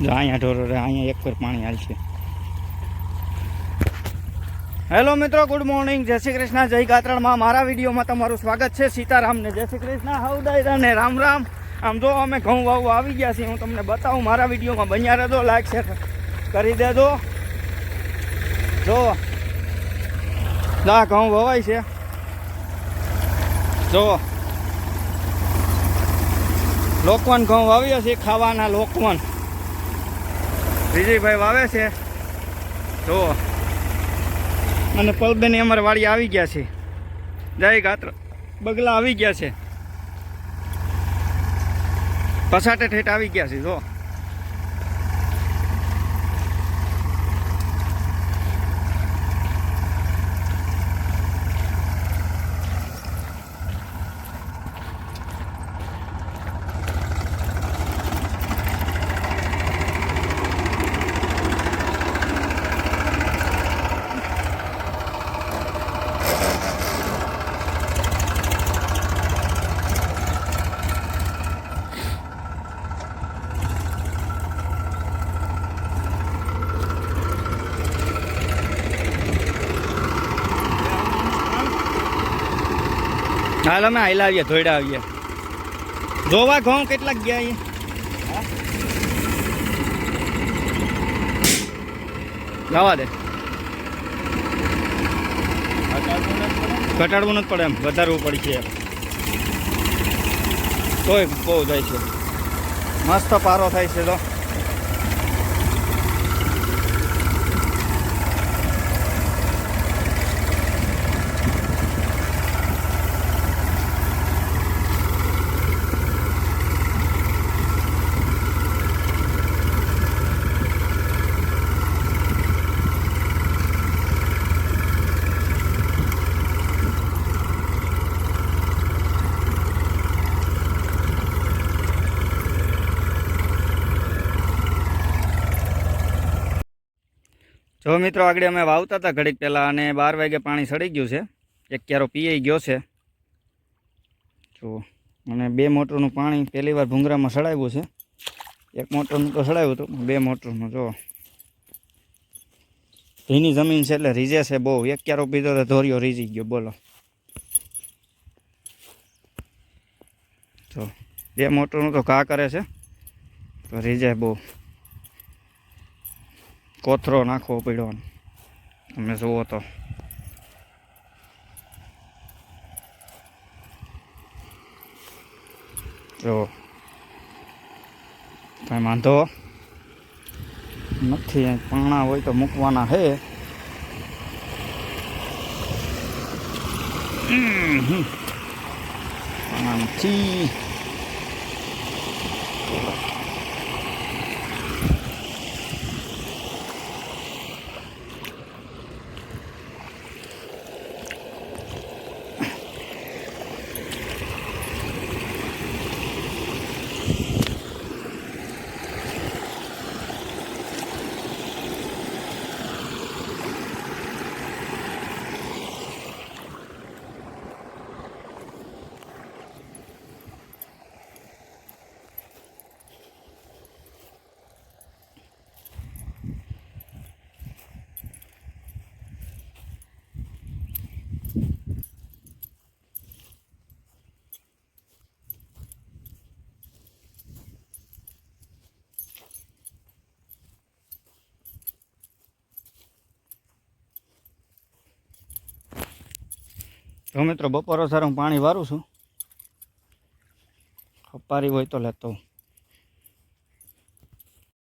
જો અહીંયા ઢોરો અહીંયા એક પર પાણી હાલશે. હેલો મિત્રો ગુડ મોર્નિંગ જય શ્રી કૃષ્ણ, જય ગાત્રણમાં મારા વિડીયોમાં તમારું સ્વાગત છે. સીતારામને જય શ્રી કૃષ્ણ. હવદાયરા ને રામ રામ. આમ જો અમે ઘઉં વાવવા આવી ગયા છીએ, હું તમને બતાવું મારા વિડીયોમાં બન્યા રહેજો. લાઈક શેર કરી દેજો. જો, ના, ઘઉં વવાય છે. જો, લોકવન ઘઉં વાવ્યો છે, ખાવાના લોકવન. વિજયભાઈ વાવે છે. જો અને પલબેન અમારે વાડી આવી ગયા છે. જય ગાત્ર. બગલા આવી ગયા છે. પસાટે ઠેઠ આવી ગયા છે જો હાલ અમે હાઈલા આવીએ, ધોઈડા આવીએ. જોવા ઘઉં કેટલાક ગયા અહીંયા જવા દે. ઘટાડવું નથી પડે એમ, વધારવું પડશે તોય બહુ જાય છે. મસ્ત પારો થાય છે તો. જો મિત્રો, આગળ અમે વાવતા હતા ઘડીક પહેલાં અને બાર વાગે પાણી સડી ગયું છે. એક ક્યારો પીઈ ગયો છે. જો, અને બે મોટરનું પાણી પહેલી વાર ભૂંગરામાં સડાવ્યું છે. એક મોટરનું તો સડાવ્યું હતું બે મોટરનું, જો. ભીની જમીન છે એટલે રીઝે છે બહુ. એક ક્યારો પીધો તો ધોરિયો રીઝી ગયો, બોલો. જો, બે મોટરનું તો ઘા કરે છે, તો રીઝે બહુ. કોથરો નાખવો પડ્યો તમે જુઓ તો. જો. વાંધો નથી પાણા હોય તો મૂકવાના હે. પાણા નથી જો મિત્રો બપોરો સર હું પાણી વારું છું ખપારી હોય તો લેતો આવું.